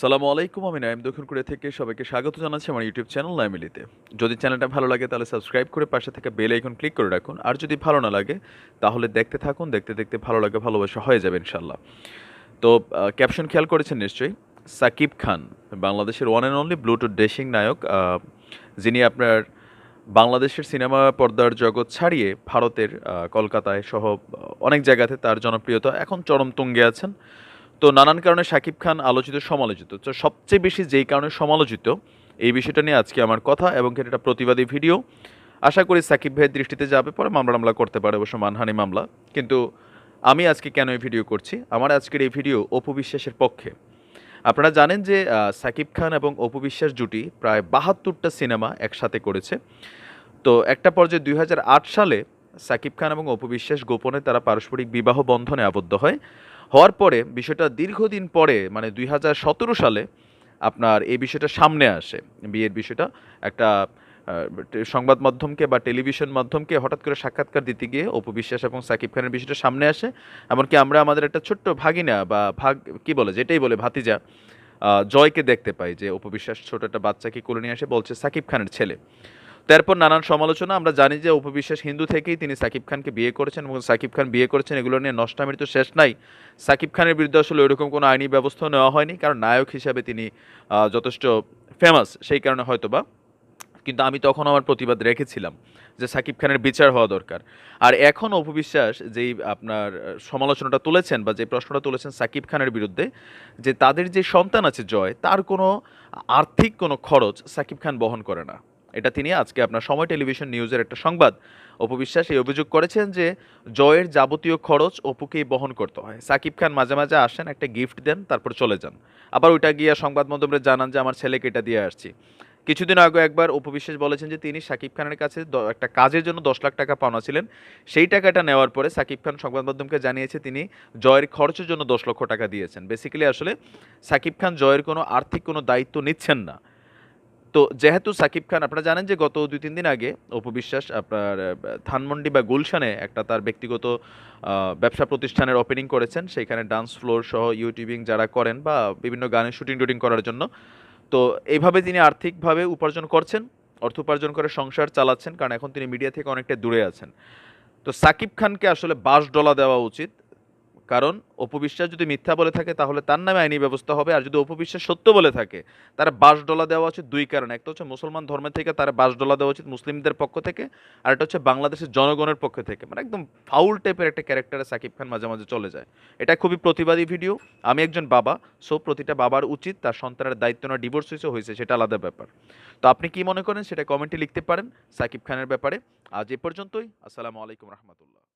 সালামু আলাইকুম, আমি নাইম দক্ষিণ কোরিয়া থেকে সবাইকে স্বাগত জানাচ্ছি আমার ইউটিউব চ্যানেল নাইমিলিতে যদি চ্যানেলটা ভালো লাগে তাহলে সাবস্ক্রাইব করে পাশে থেকে বেল আইকন ক্লিক করে রাখুন। আর যদি ভালো না লাগে, তাহলে দেখতে থাকুন, দেখতে দেখতে ভালো লাগে, ভালোবাসা হয়ে যাবে ইনশাল্লাহ তো ক্যাপশন খেয়াল করেছেন নিশ্চয়ই? সাকিব খান, বাংলাদেশের one and only Bluetooth dressing নায়ক যিনি আপনার বাংলাদেশের সিনেমা পর্দার জগৎ ছাড়িয়ে ভারতের কলকাতায় সহ অনেক জায়গাতে তার জনপ্রিয়তা এখন চরম তুঙ্গে আছেন। তো নানান কারণে শাকিব খান আলোচিত, সমালোচিত। তো সবচেয়ে বেশি যেই কারণে সমালোচিত, এই বিষয়টা নিয়ে আজকে আমার কথা এবং এটা প্রতিবাদী ভিডিও। আশা করি সাকিব ভাইয়ের দৃষ্টিতে যাবে, পরে মামলা মামলা করতে পারে, অবশ্য মানহানি মামলা। কিন্তু আমি আজকে কেন এই ভিডিও করছি? আমার আজকের এই ভিডিও অপু বিশ্বাসের পক্ষে। আপনারা জানেন যে সাকিব খান এবং অপু বিশ্বাস জুটি প্রায় বাহাত্তরটা সিনেমা একসাথে করেছে। তো একটা পর্যায়ে দুই হাজার আট সালে সাকিব খান এবং অপু বিশ্বাস গোপনে তারা পারস্পরিক বিবাহ বন্ধনে আবদ্ধ হয়। হওয়ার পরে বিষয়টা দীর্ঘদিন পরে মানে দুই হাজার সতেরো সালে আপনার এই বিষয়টা সামনে আসে। বিয়ের বিষয়টা একটা সংবাদ মাধ্যমকে বা টেলিভিশন মাধ্যমকে হঠাৎ করে সাক্ষাৎকার দিতে গিয়ে অপু বিশ্বাস এবং সাকিব খানের বিষয়টা সামনে আসে। এমনকি আমরা আমাদের একটা ছোট্ট ভাগিনা বা ভাগ, কি বলে, যেটাই বলে, ভাতিজা জয়কে দেখতে পাই যে অপু বিশ্বাস ছোট একটা বাচ্চাকে কোলে নিয়ে আসে, বলছে সাকিব খানের ছেলে। তারপর নানান সমালোচনা, আমরা জানি যে অপু বিশ্বাস হিন্দু থেকেই তিনি সাকিব খানকে বিয়ে করেছেন এবং সাকিব খান বিয়ে করেছেন, এগুলো নিয়ে নষ্টামির তো শেষ নাই। সাকিব খানের বিরুদ্ধে আসলে ওইরকম কোনো আইনি ব্যবস্থা নেওয়া হয়নি, কারণ নায়ক হিসাবে তিনি যথেষ্ট ফেমাস সেই কারণে হয়তো বা কিন্তু আমি তখন আমার প্রতিবাদ রেখেছিলাম যে সাকিব খানের বিচার হওয়া দরকার। আর এখন অপু বিশ্বাস যেই আপনার সমালোচনাটা তুলেছেন বা যে প্রশ্নটা তুলেছেন সাকিব খানের বিরুদ্ধে, যে তাদের যে সন্তান আছে জয়, তার কোনো আর্থিক কোনো খরচ সাকিব খান বহন করে না। এটা তিনি আজকে আপনার সময় টেলিভিশন নিউজের একটা সংবাদ। অপু বিশ্বাস এই অভিযোগ করেছেন যে, জয়ের যাবতীয় খরচ অপুকেই বহন করতে হয়। সাকিব খান মাঝে মাঝে আসেন, একটা গিফট দেন, তারপর চলে যান। আবার ওইটা গিয়ে সংবাদ মাধ্যমে জানান যে, আমার ছেলেকে এটা দিয়ে আসছি। কিছুদিন আগে একবার অপু বিশ্বাস বলেছেন যে, তিনি সাকিব খানের কাছে একটা কাজের জন্য দশ লাখ টাকা পাওনা ছিলেন। সেই টাকাটা নেওয়ার পরে সাকিব খান সংবাদ মাধ্যমকে জানিয়েছে, তিনি জয়ের খরচের জন্য দশ লক্ষ টাকা দিয়েছেন। বেসিক্যালি আসলে সাকিব খান জয়ের কোনো আর্থিক কোনো দায়িত্ব নিচ্ছেন না। তো যেহেতু সাকিব খান, আপনারা জানেন যে গত দুই তিন দিন আগে অপু বিশ্বাস আপনার ধানমন্ডি বা গুলশানে একটা তার ব্যক্তিগত ব্যবসা প্রতিষ্ঠানের ওপেনিং করেছেন। সেইখানে ডান্স ফ্লোর সহ ইউটিউবিং যারা করেন বা বিভিন্ন গানের শুটিং টুটিং করার জন্য। তো এইভাবে তিনি আর্থিকভাবে উপার্জন করছেন, অর্থ উপার্জন করে সংসার চালাচ্ছেন, কারণ এখন তিনি মিডিয়া থেকে অনেকটা দূরে আছেন। তো সাকিব খানকে আসলে বাস ডলা দেওয়া উচিত। কারণ অপবিশ্বাস যদি মিথ্যা বলে থাকে, তাহলে তার নামে আইনি ব্যবস্থা হবে। আর যদি অপবিশ্বাস সত্য বলে থাকে, তার বাস ডলা দেওয়া উচিত দুই কারণে। একটা হচ্ছে মুসলমান ধর্মের থেকে তার বাস ডলা দেওয়া উচিত মুসলিমদের পক্ষ থেকে, আর একটা হচ্ছে বাংলাদেশের জনগণের পক্ষ থেকে। মানে একদম ফাউল টাইপের একটা ক্যারেক্টারে সাকিব খান মাঝে মাঝে চলে যায়। এটা খুবই প্রতিবাদী ভিডিও আমি একজন বাবা সো প্রতিটা বাবার উচিত তার সন্তানের দায়িত্ব না ডিভোর্স হয়েছে হয়েছে, সেটা আলাদা ব্যাপার। তো আপনি কি মনে করেন? সেটা কমেন্টে লিখতে পারেন সাকিব খানের ব্যাপারে। আজ এ পর্যন্তই। আসসালামু আলাইকুম রহমতুল্লাহ।